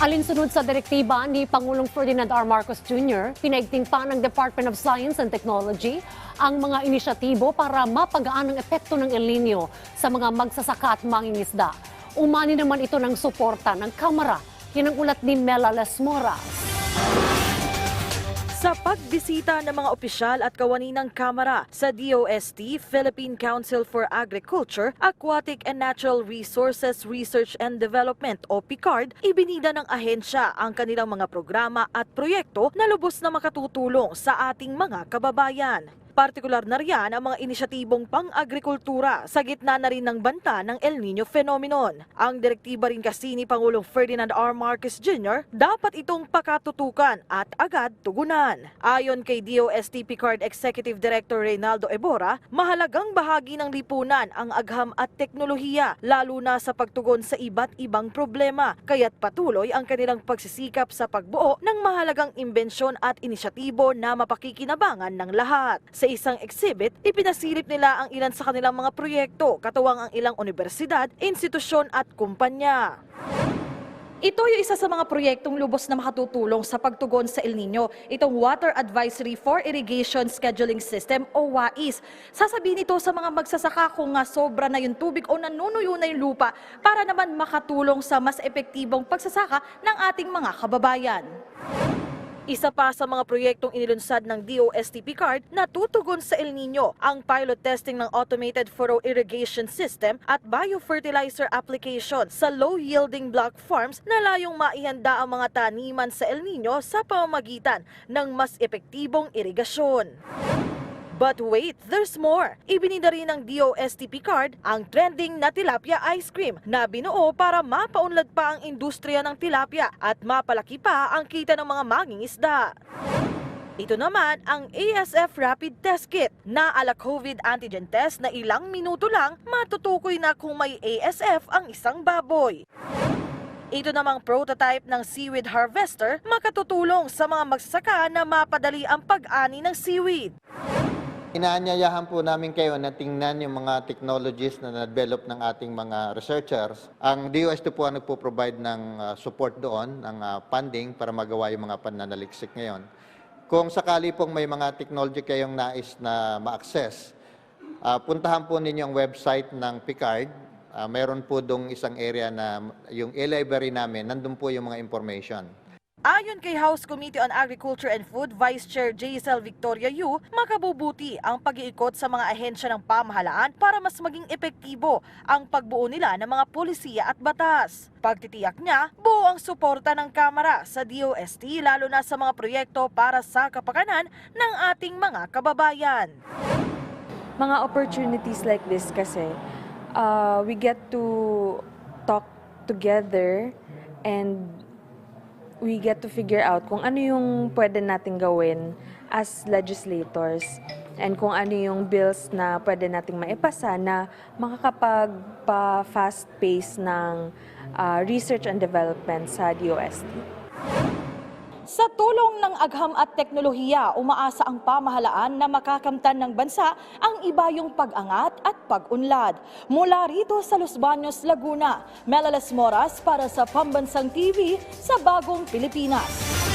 Alinsunod sa direktiba ni Pangulong Ferdinand R. Marcos Jr., pinaigting pa ng Department of Science and Technology ang mga inisyatibo para mapagaan ang epekto ng El Nino sa mga magsasaka at mangingisda. Umani naman ito ng suporta ng Kamara. Yan ang ulat ni Mela Lesmoras. Sa pagbisita ng mga opisyal at kawani ng Kamara sa DOST, Philippine Council for Agriculture, Aquatic and Natural Resources Research and Development o PICARD, ibinida ng ahensya ang kanilang mga programa at proyekto na lubos na makatutulong sa ating mga kababayan. Partikular na riyan ang mga inisyatibong pang-agrikultura sa gitna na rin ng banta ng El Nino phenomenon. Ang direktiba rin kasi ni Pangulong Ferdinand R. Marcos Jr. dapat itong pakatutukan at agad tugunan. Ayon kay DOST Picard Executive Director Reynaldo Ebora, mahalagang bahagi ng lipunan ang agham at teknolohiya, lalo na sa pagtugon sa iba't ibang problema. Kaya't patuloy ang kanilang pagsisikap sa pagbuo ng mahalagang imbensyon at inisyatibo na mapakikinabangan ng lahat. Sa isang exhibit, ipinasilip nila ang ilan sa kanilang mga proyekto, katuwang ang ilang universidad, institusyon at kumpanya. Ito yung isa sa mga proyektong lubos na makatutulong sa pagtugon sa El Nino. Itong Water Advisory for Irrigation Scheduling System o WAIS. Sasabihin ito sa mga magsasaka kung nga sobra na yung tubig o nanunuyo na yung lupa para naman makatulong sa mas epektibong pagsasaka ng ating mga kababayan. Isa pa sa mga proyektong inilunsad ng DOST Picard na tutugon sa El Nino ang pilot testing ng automated furrow irrigation system at biofertilizer application sa low-yielding block farms na layong maihanda ang mga taniman sa El Nino sa pamamagitan ng mas epektibong irigasyon. But wait, there's more. Ibinida rin ng DOST Picard ang trending na tilapia ice cream na binuo para mapaunlad pa ang industriya ng tilapia at mapalaki pa ang kita ng mga mangingisda. Ito naman ang ASF Rapid Test Kit na ala COVID antigen test na ilang minuto lang matutukoy na kung may ASF ang isang baboy. Ito namang prototype ng seaweed harvester makatutulong sa mga magsasaka na mapadali ang pag-ani ng seaweed. Inaanyayahan po namin kayo na tingnan yung mga technologies na na-develop ng ating mga researchers. Ang DOS2 po ang nagpo-provide ng uh, support doon, ng uh, funding para magawa yung mga pananaliksik ngayon. Kung sakali pong may mga technology kayong nais na ma-access, uh, puntahan po ninyo ang website ng Picard. Uh, meron po dong isang area na yung e-library namin, nandun po yung mga information. Ayon kay House Committee on Agriculture and Food Vice Chair JSL Victoria Yu, makabubuti ang pag-iikot sa mga ahensya ng pamahalaan para mas maging epektibo ang pagbuo nila ng mga polisiya at batas. Pagtitiyak niya, buo ang suporta ng Kamara sa DOST lalo na sa mga proyekto para sa kapakanan ng ating mga kababayan. mga opportunities like this kasi, uh, we get to talk together and we get to figure out kung ano yung pwede nating gawin as legislators and kung ano yung bills na pwede nating maipasa na makakapag-fast pace ng uh, research and development sa DOST. Sa tulong ng agham at teknolohiya, umaasa ang pamahalaan na makakamtan ng bansa ang ibayong pag-angat at pag-unlad. Mula rito sa Los Baños, Laguna, Melales Moras para sa Pambansang TV sa Bagong Pilipinas.